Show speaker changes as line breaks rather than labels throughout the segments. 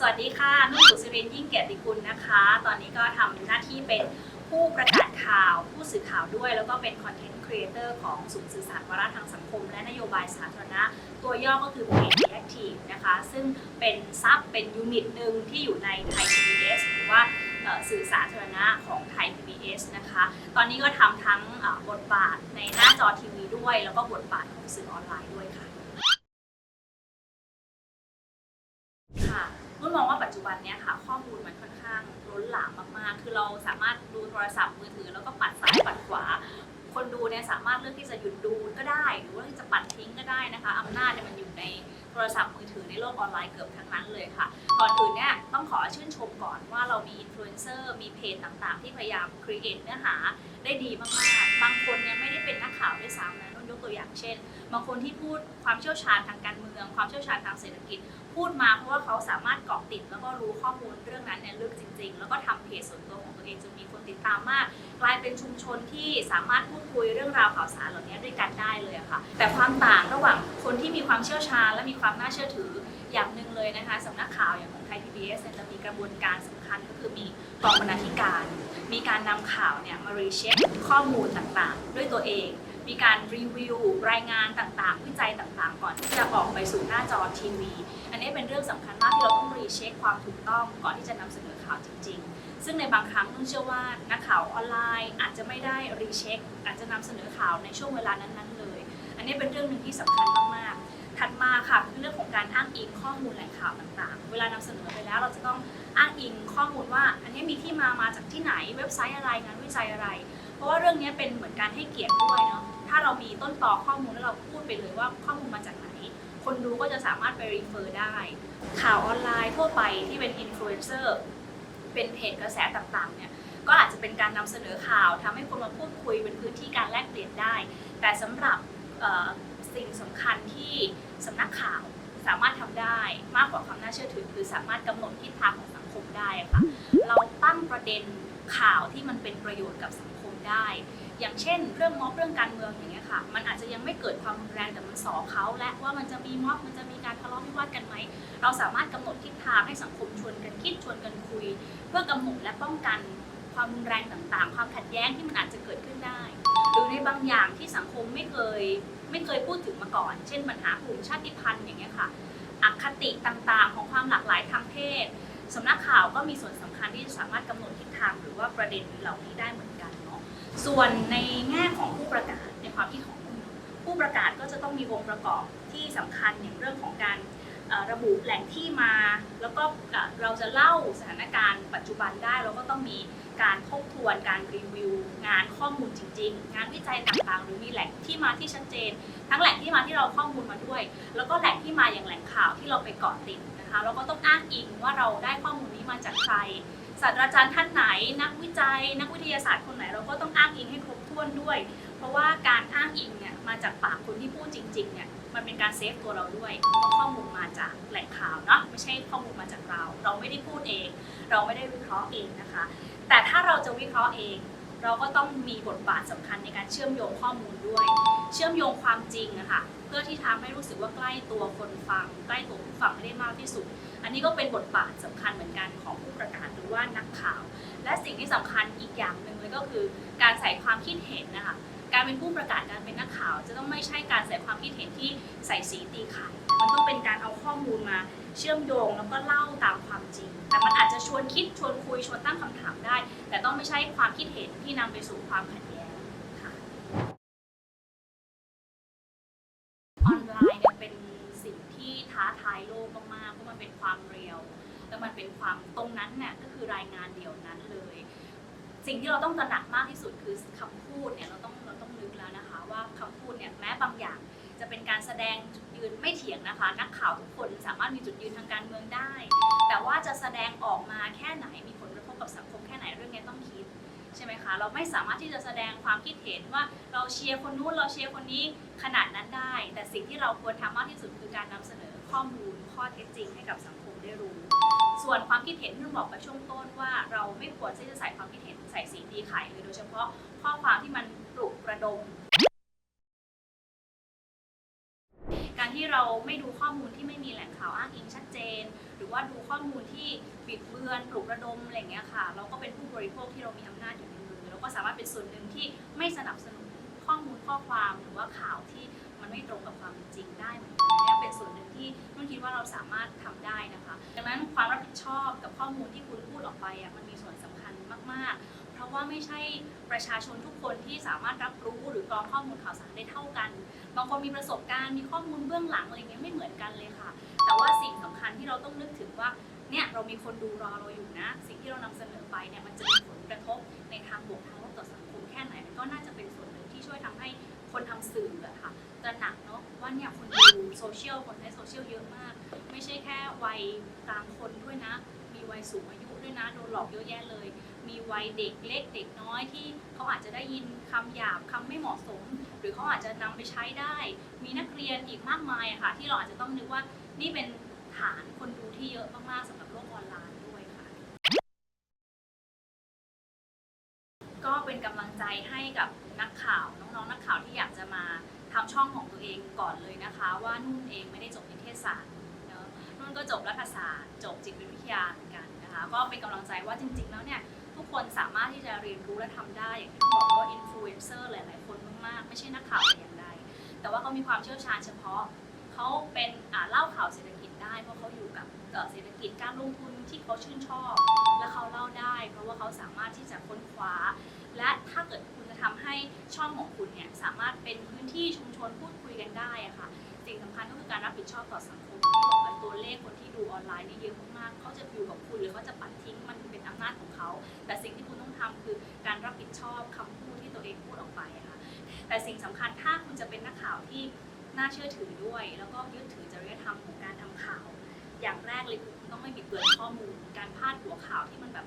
สวัสดีค่ะ นุ่นสุสิรินยิ่งเกียรติคุณนะคะ ตอนนี้ก็ทำหน้าที่เป็นผู้ประกาศข่าว ผู้สื่อข่าวด้วย แล้วก็เป็นคอนเทนต์ครีเอเตอร์ของศูนย์สื่อสารวาระทางสังคม และนโยบายสาธารณะ ตัวย่อก็คือ PAID Active นะคะ ซึ่งเป็นซับเป็นยูนิตหนึ่งที่อยู่ในไทย PBS หรือว่าสื่อสาธารณะของไทย PBS นะคะ ตอนนี้ก็ทำทั้งบทบาทในหน้าจอทีวีด้วย แล้วก็บทบาทของสื่อออนไลน์ด้วยค่ะนุ่นมองว่าปัจจุบันเนี้ยค่ะ ข้อมูลมันค่อนข้างล้นหลามมากๆ คือ เราสามารถดูโทรศัพท์มือถือแล้วก็ปัดซ้ายปัดขวา คนดูเนี่ยสามารถเลือกที่จะหยุดดูก็ได้ หรือว่าที่จะปัดทิ้งก็ได้นะคะอำนาจเนี่ยมันอยู่ในโทรศัพท์มือถือในโลกออนไลน์เกือบทั้งนั้นเลยค่ะ ก่อนอื่นเนี่ยต้องขอชื่นชมก่อนว่าเรามีอินฟลูเอนเซอร์มีเพจต่างๆ ที่พยายามครีเอทเนื้อหาได้ดีมากๆ บางคนเนี่ยไม่ได้เป็นนักข่าวด้วยซ้ำนะนุ่นยกตัวอย่างเช่น บางคนที่พูดความเชี่ยวชาญทางการเมือง ความเชี่ยวชาญทางเศรษฐกิจ พูดมาเพราะว่าเขาสามารถเกาะติด แล้วก็รู้ข้อมูลเรื่องนั้นเนี่ยลึกจริง ๆ แล้วก็ทำเพจส่วนตัวของตัวเองจนมีคนติดตามมาก กลายเป็นชุมชนที่สามารถพูดคุยเรื่องราวข่าวสารเหล่านี้ด้วยกันได้เลยค่ะ แต่ความต่างระหว่างคนที่มีความเชี่ยวชาญ และมีความน่าเชื่อถืออย่างหนึ่งเลยนะคะสำนักข่าวอย่างของไทย PBS เนี่ยจะมีกระบวนการสำคัญก็คือมีกองบรรณาธิการ มีการนำข่าวเนี่ยมารีเช็คข้อมูลต่างๆ ด้วยตัวเองมีการรีวิวรายงานต่างๆ วิจัยต่างๆ ก่อนที่จะออกไปสู่หน้าจอทีวี อันนี้เป็นเรื่องสำคัญมากที่เราต้องรีเช็คความถูกต้องก่อนที่จะนำเสนอข่าวจริง ๆ ซึ่งในบางครั้งนุ่นเชื่อว่านักข่าวออนไลน์อาจจะไม่ได้รีเช็คอาจจะนำเสนอข่าวในช่วงเวลานั้นๆเลย อันนี้เป็นเรื่องหนึ่งที่สำคัญมากๆ ถัดมาค่ะคือเรื่องของการอ้างอิงข้อมูลแหล่งข่าวต่างๆ เวลานำเสนอไปแล้วเราจะต้องอ้างอิงข้อมูลว่า อันนี้มีที่มามาจากที่ไหนเว็บไซต์อะไรงานวิจัยอะไร เพราะว่าเรื่องนี้เป็นเหมือนการให้เกียรติด้วยเนาะถ้าเรามีต้นตอข้อมูลแล้วเราพูดไปเลยว่าข้อมูลมาจากไหน คนดูก็จะสามารถไปรีเฟอร์ได้ ข่าวออนไลน์ทั่วไปที่เป็นอินฟลูเอนเซอร์เป็นเพจกระแสต่างๆเนี่ยก็อาจจะเป็นการนำเสนอข่าวทำให้คนมาพูดคุยเป็นพื้นที่การแลกเปลี่ยนได้ แต่สำหรับสิ่งสำคัญที่สำนักข่าวสามารถทำได้มากกว่าความน่าเชื่อถือ คือสามารถกำหนดทิศทางของสังคมได้ค่ะเราตั้งประเด็นข่าวที่มันเป็นประโยชน์กับสังคมได้ อย่างเช่น เรื่องม็อบเรื่องการเมืองอย่างเงี้ยค่ะ มันอาจจะยังไม่เกิดความรุนแรงแต่มันสอเขาและว่ามันจะมีม็อบมันจะมีการทะเลาะวิวาทกันไหมเราสามารถกำหนดทิศทางให้สังคมชวนกันคิดชวนกันคุย เพื่อกำหนดและป้องกันความรุนแรงต่างๆ ความขัดแย้งที่มันอาจจะเกิดขึ้นได้ หรือในบางอย่างที่สังคมไม่เคยไม่เคยพูดถึงมาก่อน เช่น ปัญหากลุ่มชาติพันธุ์อย่างเงี้ยค่ะอคติต่างๆ ของความหลากหลายทางเพศสำนักข่าวก็มีส่วนสำคัญที่จะสามารถกำหนดทิศทางหรือว่าประเด็นเหล่านี้ได้เหมือนกัน ส่วนในแง่ของผู้ประกาศในความคิดของผู้ประกาศก็จะต้องมีองค์ประกอบที่สำคัญอย่างเรื่องของการระบุแหล่งที่มา แล้วก็เอ่อเราจะเล่าสถานการณ์ปัจจุบันได้เราก็ต้องมีการทบทวนการรีวิว งานข้อมูลจริง ๆ งานวิจัยต่างๆ หรือมีแหล่งที่มาที่ชัดเจน ทั้งแหล่งที่มาที่เราข้อมูลมาด้วย แล้วก็แหล่งที่มาอย่างแหล่งข่าวที่เราไปเกาะติดนะคะเราก็ต้องอ้างอิงว่าเราได้ข้อมูลนี้มาจากใคร ศาสตราจารย์ท่านไหน นักวิจัย นักวิทยาศาสตร์คนไหน เราก็ต้องอ้างอิงให้ครบถ้วนด้วย เพราะว่าการอ้างอิงเนี่ยมาจากปากคนที่พูดจริงๆเนี่ยมันเป็นการเซฟตัวเราด้วยเพราะข้อมูลมาจากแหล่งข่าวเนาะไม่ใช่ข้อมูลมาจากเรา เราไม่ได้พูดเอง เราไม่ได้วิเคราะห์เองนะคะ แต่ถ้าเราจะวิเคราะห์เอง เราก็ต้องมีบทบาทสำคัญในการเชื่อมโยงข้อมูลด้วย เชื่อมโยงความจริงอะค่ะ เพื่อที่ทำให้รู้สึกว่าใกล้ตัวคนฟัง ใกล้ตัวผู้ฟังให้ได้มากที่สุด อันนี้ก็เป็นบทบาทสำคัญเหมือนกันของผู้ประกาศหรือว่านักข่าว และสิ่งที่สำคัญอีกอย่างหนึ่งเลยก็คือ การใส่ความคิดเห็นนะคะการเป็นผู้ประกาศการเป็นนักข่าว จะต้องไม่ใช่การใส่ความคิดเห็นที่ใส่สีตีไข่มันต้องเป็นการเอาข้อมูลมาเชื่อมโยงแล้วก็เล่าตามความจริง แต่มันอาจจะชวนคิดชวนคุยชวนตั้งคำถามได้ แต่ต้องไม่ใช่ความคิดเห็นที่นำไปสู่ความขัดแย้งค่ะ ออนไลน์เนี่ยเป็นสิ่งที่ท้าทายโลกมากๆ เพราะมันเป็นความเรียว แล้วมันเป็นความตรงนั้นเนี่ยก็คือ รายงานเดียวนั้นเลย สิ่งที่เราต้องตระหนักมากที่สุดคือคำพูดเนี่ยเราต้องเราต้องนึกแล้วนะคะ ว่าคำพูดเนี่ยแม้บางอย่างจะเป็นการแสดงจุดยืนไม่เถียงนะคะ นักข่าวทุกคนสามารถมีจุดยืนทางการเมืองได้ แต่ว่าจะแสดงออกมาแค่ไหนมีผลกระทบกับสังคมแค่ไหนเรื่องนี้ต้องคิดใช่ไหมคะเราไม่สามารถที่จะแสดงความคิดเห็นว่าเราเชียร์คนนู้นเราเชียร์คนนี้ขนาดนั้นได้ แต่สิ่งที่เราควรทำมากที่สุดคือการนำเสนอข้อมูลข้อเท็จจริงให้กับสังคมได้รู้ ส่วนความคิดเห็นที่บอกไปช่วงต้นว่าเราไม่ควรที่จะใส่ความคิดเห็นใส่สีตีไข่เลยโดยเฉพาะข้อความที่มันปลุกระดม การที่เราไม่ดูข้อมูลที่ไม่มีแหล่งข่าวอ้างอิงชัดเจน หรือว่าดูข้อมูลที่บิดเบือนปลุกระดมอะไรเงี้ยค่ะ เราก็เป็นผู้บริโภคที่เรามีอำนาจอยู่ในมือแล้วก็สามารถเป็นส่วนหนึ่งที่ไม่สนับสนุนข้อมูลข้อความหรือว่าข่าวที่ มันไม่ตรงกับความเป็นจริงได้เหมือนกันเนี่ยเป็นส่วนหนึ่งที่นุ่นคิดว่าเราสามารถทำได้นะคะดังนั้นความรับผิดชอบกับข้อมูลที่คุณพูดออกไปอะมันมีส่วนสำคัญมาก ๆ เพราะว่าไม่ใช่ประชาชนทุกคนที่สามารถรับรู้หรือกรองข้อมูลข่าวสารได้เท่ากันบางคนมีประสบการณ์มีข้อมูลเบื้องหลังอะไรเงี้ยไม่เหมือนกันเลยค่ะ แต่ว่าสิ่งสำคัญที่เราต้องนึกถึงว่าเนี่ยเรามีคนดูรอเราอยู่นะ สิ่งที่เรานำเสนอไปเนี่ยมันจะมีผลกระทบในทางบวกทางลบต่อสังคมแค่ไหนมันก็น่าจะเป็นส่วนหนึ่งที่ช่วยทำให้คนทำสื่ออะค่ะ ตระหนักเนาะว่าเนี่ยคนดูโซเชียลคนใช้โซเชียลเยอะมาก ไม่ใช่แค่วัยกลางคนด้วยนะ มีวัยสูงอายุด้วยนะโดนหลอกเยอะแยะเลย มีวัยเด็กเล็กเด็กน้อยที่เขาอาจจะได้ยินคำหยาบคำไม่เหมาะสม หรือเขาอาจจะนำไปใช้ได้ มีนักเรียนอีกมากมายอะค่ะ ที่เราอาจจะต้องนึกว่านี่เป็นฐานคนดูที่เยอะมากๆสำหรับโลกออนไลน์ด้วยค่ะ ก็เป็นกำลังใจให้กับนักข่าวน้องๆนักข่าวที่อยากจะมา ทำช่องของตัวเองก่อนเลยนะคะ ว่านุ่นเองไม่ได้จบนิเทศศาสตร์เนอะนุ่นก็จบรัฐศาสตร์ จบจิตวิทยาเหมือนกันนะคะ ก็เป็นกำลังใจว่าจริง ๆ แล้วเนี่ยทุกคนสามารถที่จะเรียนรู้และทำได้อย่างที่บอกว่าอินฟลูเอนเซอร์หลาย ๆ คนมากๆไม่ใช่นักข่าวแต่อย่างใดแต่ว่าเขามีความเชี่ยวชาญเฉพาะเขาเป็นอ่าเล่าข่าวเศรษฐกิจได้เพราะเขาอยู่กับเอ่อเศรษฐกิจการลงทุนที่เขาชื่นชอบ และเขาเล่าได้ เพราะว่าเขาสามารถที่จะค้นคว้า และถ้าเกิดคุณ ทำให้ช่องของคุณเนี่ยสามารถเป็นพื้นที่ชุมชนพูดคุยกันได้อะค่ะสิ่งสำคัญก็คือการรับผิดชอบต่อสังคมที่บอกไปตัวเลขคนที่ดูออนไลน์นี่เยอะมากๆเขาจะอยู่กับคุณหรือเขาจะปัดทิ้งมันเป็นอำนาจของเขาแต่สิ่งที่คุณต้องทำคือการรับผิดชอบคำพูดที่ตัวเองพูดออกไปอะค่ะแต่สิ่งสำคัญถ้าคุณจะเป็นนักข่าวที่น่าเชื่อถือด้วย แล้วก็ยึดถือจริยธรรมของการทำข่าว อย่างแรกเลยคือคุณต้องไม่บิดเบือนข้อมูล การพาดหัวข่าวที่มันแบบ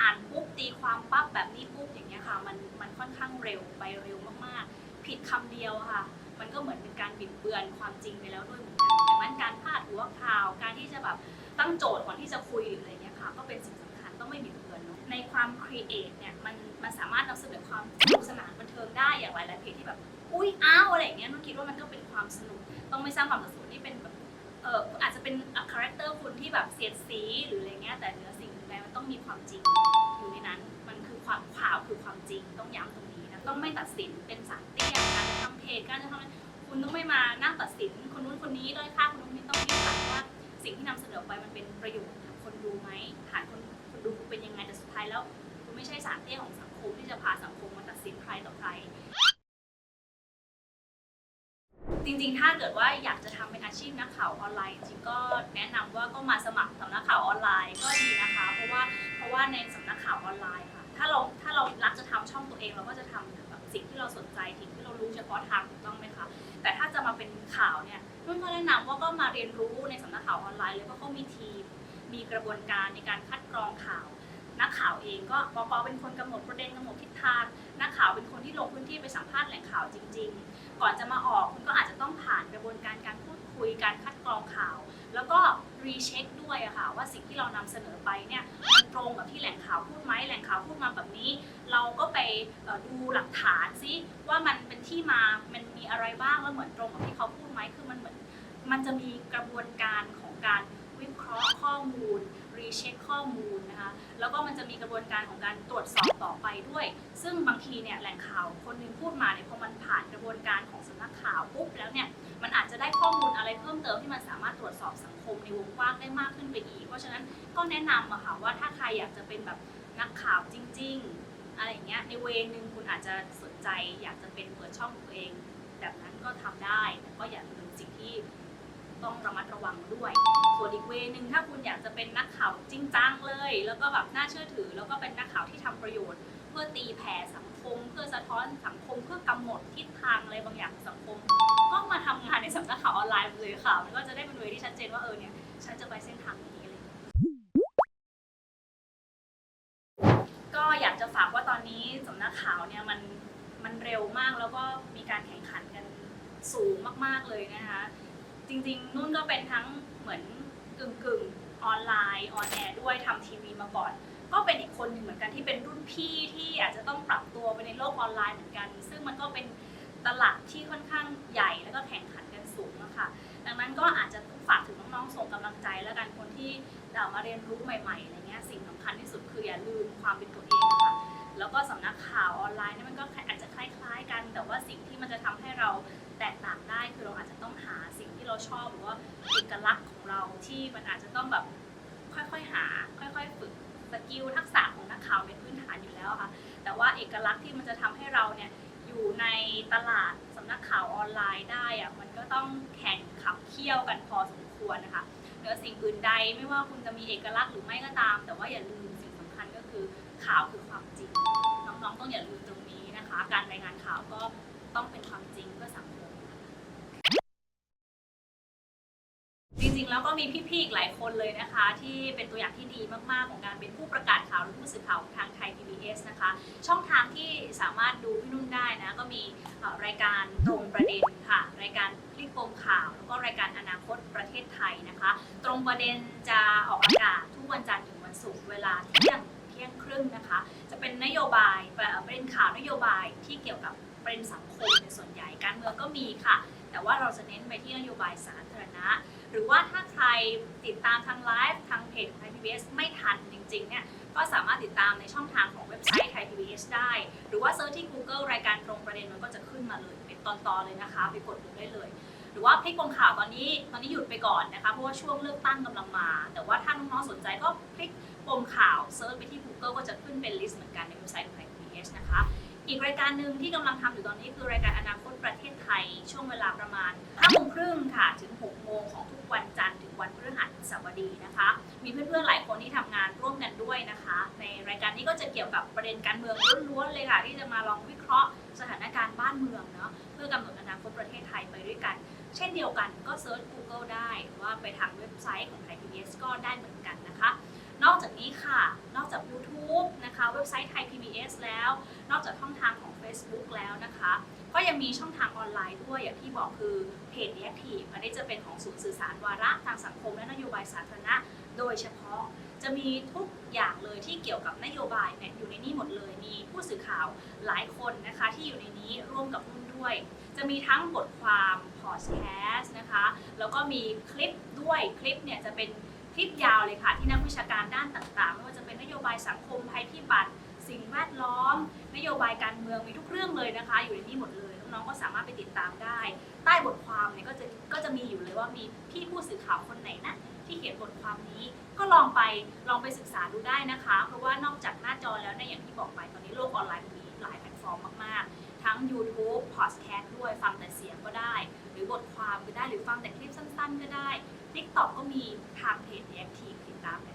อ่านปุ๊บตีความปั๊บแบบนี้ปุ๊บอย่างเงี้ยค่ะมันมันค่อนข้างเร็วไปเร็วมากๆ ผิดคำเดียวค่ะ มันก็เหมือนเป็นการบิดเบือนความจริงไปแล้วด้วยเหมือนกันดังนั้นการพาดหัวข่าวการที่จะแบบตั้งโจทย์ก่อนที่จะคุยหรืออะไรเงี้ยค่ะก็เป็นสิ่งสำคัญต้องไม่บิดเบือนเนอะในความครีเอทเนี่ยมันมันสามารถนำเสนอความสนุกสนานบันเทิงได้อย่างหลายๆเพจที่แบบอุ้ยอ้าวอะไรเงี้ยนุ่นคิดว่ามันก็เป็นความสนุกต้องไม่สร้างความสับสนที่เป็นแบบเอออาจจะเป็นคาแรคเตอร์คุณที่แบบเสียดสีหรืออะไรเงี้ยแต่เนื้อ ต้องมีความจริงอยู่ในนั้น มันคือความข่าวคือความจริงต้องย้ำตรงนี้นะต้องไม่ตัดสินเป็นสารเตี้ยการจะทำเพจการจะทำอะไรคุณต้องไม่มานั่งตัดสินคนนู้นคนนี้ด้อยค่าคนนู้นคนนี้ต้องวิจารณ์ว่าสิ่งที่นำเสนอไปมันเป็นประโยชน์กับคนดูไหมฐานคนคนดูคุณเป็นยังไงแต่สุดท้ายแล้วคุณไม่ใช่สารเตี้ยของสังคมที่จะพาสังคมมาตัดสินใครต่อใครจริงๆ ถ้าเกิดว่าอยากจะทำ อาชีพนักข่าวออนไลน์จริงก็แนะนำว่าก็มาสมัครสำนักข่าวออนไลน์ก็ดีนะคะ เพราะว่าเพราะว่าในสำนักข่าวออนไลน์ค่ะ ถ้าเราถ้าเรารักจะทำช่องตัวเองเราก็จะทำแบบสิ่งที่เราสนใจสิ่งที่เรารู้เฉพาะทางถูกต้องไหมคะแต่ถ้าจะมาเป็นข่าวเนี่ยนุ่นก็แนะนำว่าก็มาเรียนรู้ในสำนักข่าวออนไลน์เลยเพราะเขามีทีม มีกระบวนการในการคัดกรองข่าวนักข่าวเองก็ปปเป็นคนกำหนดประเด็นกำหนดทิศทางนักข่าวเป็นคนที่ลงพื้นที่ไปสัมภาษณ์แหล่งข่าวจริง ๆ ก่อนจะมาออกคุณก็อาจจะต้องผ่านกระบวนการการ คุยการคัดกรองข่าว แล้วก็รีเช็คด้วยอะค่ะว่าสิ่งที่เรานำเสนอไปเนี่ยมันตรงกับที่แหล่งข่าวพูดไหมแหล่งข่าวพูดมาแบบนี้ เราก็ไปดูหลักฐานซิว่ามันเป็นที่มามันมีอะไรบ้างแล้วเหมือนตรงกับที่เขาพูดไหมคือมันเหมือนมันจะมีกระบวนการของการวิเคราะห์ข้อมูลรีเช็คข้อมูลนะคะแล้วก็มันจะมีกระบวนการของการตรวจสอบต่อไปด้วย ซึ่งบางทีเนี่ยแหล่งข่าวคนหนึงพูดมาเนี่ยพอมันผ่านกระบวนการของสำนักข่าวปุ๊บแล้วเนี่ย มันอาจจะได้ข้อมูลอะไรเพิ่มเติมที่มันสามารถตรวจสอบสังคมในวงกว้างได้มากขึ้นไปอีก เพราะฉะนั้นก็แนะนำอะค่ะว่าถ้าใครอยากจะเป็นแบบนักข่าวจริง ๆ อะไรเงี้ยในเวนึงคุณอาจจะสนใจอยากจะเป็นเปิดช่องของตัวเอง แบบนั้นก็ทำได้แต่ก็อย่าลืมสิ่งที่ต้องระมัดระวังด้วย ส่วนอีกเวนึงถ้าคุณอยากจะเป็นนักข่าวจริงจังเลย แล้วก็แบบน่าเชื่อถือ แล้วก็เป็นนักข่าวที่ทำประโยชน์ เพื่อตีแผ่สังค ม เพื่อสะท้อนสังคมเพื่อกำหนดทิศทางอะไรบางอย่างของสังคม ก็มาทำงานในสำนักข่าวออนไลน์เลยค่ะ มันก็จะได้เป็นเวที่ชัดเจนว่าเออเนี่ยฉันจะไปเส้นทางนี้อะไรอย่างเงี้ยก็อยากจะฝากว่าตอนนี้สำนักข่าวเนี่ยมันมันเร็วมากแล้วก็มีการแข่งขันกันสูงมาก ๆเลยนะคะจริง ๆ นุ่นก็เป็นทั้งเหมือนกึ่งกึ่งๆออนไลน์ออนแอร์ด้วยทำทีวีมาก่อน ก็เป็นอีกคนหนึ่งเหมือนกันที่เป็นรุ่นพี่ที่อาจจะต้องปรับตัวไปในโลกออนไลน์เหมือนกัน ซึ่งมันก็เป็นตลาดที่ค่อนข้างใหญ่แล้วก็แข่งขันกันสูงอะคะดังนั้นก็อาจจะฝากถึงน้องๆส่งกำลังใจ แล้วกันคนที่เอ่อมาเรียนรู้ใหม่ๆอะไรเงี้ยสิ่งสำคัญที่สุดคืออย่าลืมความเป็นตัวเองนะคะแล้วก็สำนักข่าวออนไลน์นี่มันก็อาจจะคล้ายๆกัน แต่ว่าสิ่งที่มันจะทำให้เราแตกต่างได้คือเราอาจจะต้องหาสิ่งที่เราชอบหรือว่าเอกลักษณ์ของเราที่มันอาจจะต้องแบบค่อยๆหา ค่อยๆฝึก สกิลทักษะของนักข่าวเป็นพื้นฐานอยู่แล้วค่ะ แต่ว่าเอกลักษณ์ที่มันจะทำให้เราเนี่ยอยู่ในตลาดสำนักข่าวออนไลน์ได้อะมันก็ต้องแข่งขับเคี่ยวกันพอสมควรนะคะเหนือสิ่งอื่นใดไม่ว่าคุณจะมีเอกลักษณ์หรือไม่ก็ตาม แต่ว่าอย่าลืมสิ่งสำคัญก็คือข่าวคือความจริง น้องๆต้องอย่าลืมตรงนี้นะคะ การรายงานข่าวก็ต้องเป็นความจริงเพื่อสังคม แล้วก็มีพี่ๆอีกหลายคนเลยนะคะ ที่เป็นตัวอย่างที่ดีมากๆ ของการเป็นผู้ประกาศข่าวหรือผู้สื่อข่าวของทางไทย PBS นะคะ ช่องทางที่สามารถดูพี่นุ่นได้นะก็มีรายการตรงประเด็นค่ะ รายการพลิกโปมข่าว แล้วก็รายการอนาคตประเทศไทยนะคะ ตรงประเด็นจะออกอากาศทุกวันจันทร์ถึงวันศุกร์เวลาเที่ยงเที่ยงครึ่งนะคะ จะเป็นนโยบายเประเด็นข่าวนโยบายที่เกี่ยวกับประเด็นสังคมในส่วนใหญ่การเมืองก็มีค่ะ แต่ว่าเราจะเน้นไปที่นโยบายสาธารณะ หรือว่าถ้าใครติดตามทางไลฟ์ทางเพจไทยพีบีไม่ทันจริงๆเนี่ยก็สามารถติดตามในช่องทางของเว็บไซต์ไทยพีบีได้ หรือว่าเซิร์ชที่ Google รายการตรงประเด็นมันก็จะขึ้นมาเลย เป็นตอนๆเลยนะคะ ไปกดดูได้เลย หรือว่าพลิกวงข่าวตอนนี้ตอนนี้หยุดไปก่อนนะคะเพราะว่าช่วงเลือกตั้งกำลังมา แต่ว่าถ้าน้องๆสนใจก็พลิกปมข่าวเซิร์ชไปที่ Google ก็จะขึ้นเป็นลิสต์เหมือนกันในเว็บไซต์ของไทยพีบีนะคะ อีกรายการหนึ่งที่กำลังทำอยู่ตอนนี้คือรายการอนาคตประเทศไทย ช่วงเวลาประมาณ5โมงครึ่งค่ะ ถึง6โมงของทุกวันจันทร์ถึงวันพฤหัสบดีนะคะ มีเพื่อนๆหลายคนที่ทำงานร่วมกันด้วยนะคะ ในรายการนี้ก็จะเกี่ยวกับประเด็นการเมืองล้วนๆเลยค่ะ ที่จะมาลองวิเคราะห์สถานการณ์บ้านเมืองเนาะเพื่อกำหนดอนาคตประเทศไทยไปด้วยกัน เช่นเดียวกันก็เซิร์ช Google ได้หรือว่าไปทางเว็บไซต์ของไทย PBS ก็ได้เหมือนกันนะคะ นอกจากนี้ค่ะ นอกจาก YouTube นะคะ เว็บไซต์ไทย PBS แล้ว นอกจากช่องทางของ Facebook แล้วนะคะ ก็ยังมีช่องทางออนไลน์ด้วย อย่างที่บอกคือเพจ Reactive อันนี้จะเป็นของศูนย์สื่อสารวาระทางสังคมและนโยบายสาธารณะ โดยเฉพาะจะมีทุกอย่างเลยที่เกี่ยวกับนโยบายเนี่ยอยู่ในนี้หมดเลย มีผู้สื่อข่าวหลายคนนะคะที่อยู่ในนี้ร่วมกับนุ่นด้วย จะมีทั้งบทความพอดแคสต์นะคะ แล้วก็มีคลิปด้วยคลิปเนี่ยจะเป็น ลิปยาวเลยค่ะ ที่นักวิชาการด้านต่างๆ ไม่ว่าจะเป็นนโยบายสังคมภัยพิบัติ สิ่งแวดล้อม นโยบายการเมืองมีทุกเรื่องเลยนะคะ อยู่ในนี้หมดเลยน้องๆก็สามารถไปติดตามได้ ใต้บทความเนี่ยก็จะก็จะมีอยู่เลยว่ามีพี่ผู้สื่อข่าวคนไหนนะที่เขียนบทความนี้ก็ลองไปลองไปศึกษาดูได้นะคะ เพราะว่านอกจากหน้าจอแล้วเนี่ยอย่างที่บอกไปตอนนี้โลกออนไลน์มีหลายแพลตฟอร์มมากๆ ทั้ง YouTube Podcast ด้วยฟังแต่เสียงก็ได้ หรือบทความก็ได้หรือฟังแต่คลิปสั้น ๆ ก็ได้ TikTok ก็มีทางเพจแอคทีฟติดตามได้